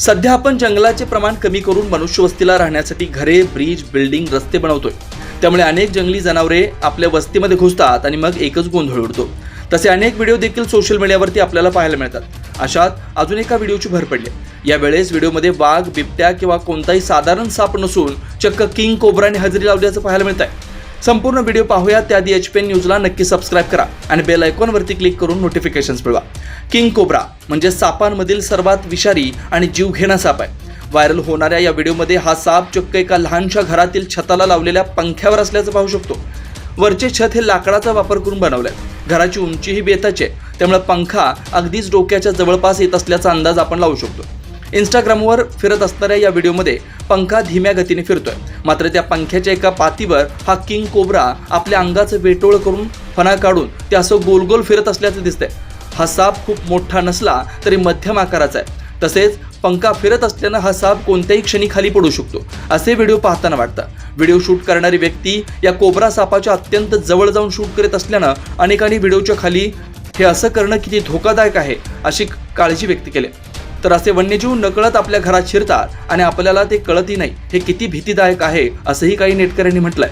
सध्या आपण जंगलाचे प्रमाण कमी करून मनुष्यवस्तीला राहण्यासाठी घरे ब्रिज बिल्डिंग रस्ते बनवतोय. त्यामुळे अनेक जंगली जनावरे आपल्या वस्तीमध्ये घुसतात आणि मग एकच गोंधळ उडतो. तसे अनेक व्हिडिओ देखील सोशल मीडियावरती आपल्याला पाहायला मिळतात. अशात अजून एका व्हिडिओची भर पडली. यावेळेस व्हिडिओमध्ये वाघ बिबट्या किंवा कोणताही साधारण साप नसून चक्क किंग कोब्राने हजेरी लावल्याचं पाहायला मिळत आहे संपूर्ण व्हिडिओ पाहूया त्याआधी एच पी एन न्यूजला नक्की सबस्क्राईब करा आणि बेल आयकॉनवरती क्लिक करून नोटिफिकेशन्स मिळवा. किंग कोब्रा म्हणजे सापांमधील सर्वात विषारी आणि जीवघेणा साप आहे. व्हायरल होणाऱ्या या व्हिडिओमध्ये हा साप चक्क एका लहानशा घरातील छताला लावलेल्या पंख्यावर असल्याचं पाहू शकतो. वरचे छत हे लाकडाचा वापर करून बनवलंय. घराची उंचीही बेताची आहे. त्यामुळे पंखा अगदीच डोक्याच्या जवळपास येत असल्याचा अंदाज आपण लावू शकतो. इंस्टाग्रामवर फिरत असणाऱ्या या व्हिडिओमध्ये पंखा धीम्या गतीने फिरतोय. मात्र त्या पंख्याच्या एका पातीवर हा किंग कोब्रा आपल्या अंगाचं वेटोळ करून फणा काढून ते असं गोल गोल फिरत असल्याचं दिसतंय. हा साप खूप मोठा नसला तरी मध्यम आकाराचा आहे. तसेच पंखा फिरत असल्यानं हा साप कोणत्याही क्षणी खाली पडू शकतो असे व्हिडिओ पाहताना वाटतं. व्हिडिओ शूट करणारी व्यक्ती या कोबरा सापाच्या अत्यंत जवळ जाऊन शूट करत असल्यानं अनेकांनी व्हिडिओच्या खाली हे असं करणं किती धोकादायक आहे अशी काळजी व्यक्त केली. तर असे वन्यजीव नकळत आपल्या घरात शिरतात आणि आपल्याला ते कळतही नाही. हे किती भीतीदायक आहे असंही काही नेटकऱ्यांनी म्हटलंय.